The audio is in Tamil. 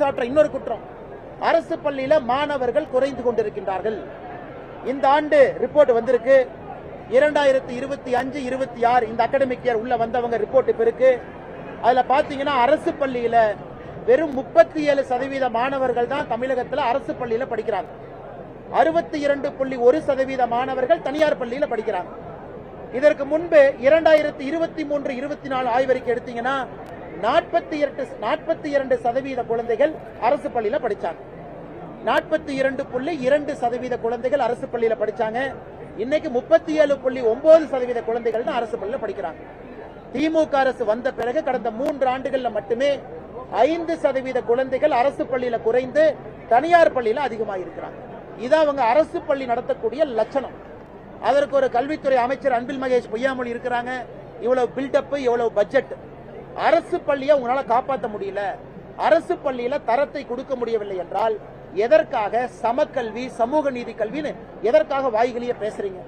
சாற்ற இன்னொரு குற்றம். அரசு பள்ளியில மாணவர்கள் குறைந்து கொண்டிருக்கின்றார்கள். இந்த ஆண்டு ரிப்போர்ட் வந்திருக்கு. இரண்டாயிரத்தி இருபத்தி அஞ்சு இருபத்தி ஆறு இந்த அகாடமிக் இயர் உள்ள வந்தவங்க ரிப்போர்ட் இப்ப இருக்கு. அதுல பாத்தீங்கன்னா அரசு பள்ளியில வெறும் முப்பத்தி ஏழு சதவீத மாணவர்கள் தான் தமிழகத்துல அரசு பள்ளியில படிக்கிறாங்க. அறுபத்தி இரண்டு புள்ளி ஒரு சதவீத மாணவர்கள் தனியார் பள்ளியில படிக்கிறாங்க. இதற்கு முன்பு இரண்டாயிரத்தி இருபத்தி மூன்று இருபத்தி நாலு ஆய்வறிக்கை எடுத்தீங்கன்னா நாற்பத்தி இரண்டு நாற்பத்தி இரண்டு சதவீத குழந்தைகள் அரசு பள்ளியில படிச்சாங்க. நாற்பத்தி இரண்டு புள்ளி இரண்டு சதவீத குழந்தைகள் அரசு பள்ளியில படிச்சாங்க. இன்னைக்கு முப்பத்தி ஏழு புள்ளி ஒன்பது சதவீத குழந்தைகள் தான் அரசு பள்ளியில படிக்கிறாங்க. திமுக அரசு வந்த பிறகு கடந்த மூன்று ஆண்டுகள்ல மட்டுமே ஐந்து சதவீத குழந்தைகள் அரசு பள்ளியில குறைந்து தனியார் பள்ளியில அதிகமாக இருக்கிறாங்க இது அவங்க அரசு பள்ளி நடத்தக்கூடிய லட்சணம். அதற்கு ஒரு கல்வித்துறை அமைச்சர் அன்பில் மகேஷ் பொய்யாமொழி இருக்கிறாங்க. இவ்வளவு பில்டப் இவ்வளவு பட்ஜெட் அரசு பள்ளியை உங்களால காப்பாற்ற முடியல. அரசு பள்ளியில தரத்தை கொடுக்க முடியவில்லை என்றால் எதற்காக சமக்கல்வி சமூக நீதி கல்வின்னு எதற்காக வாய்களையே பேசுறீங்க?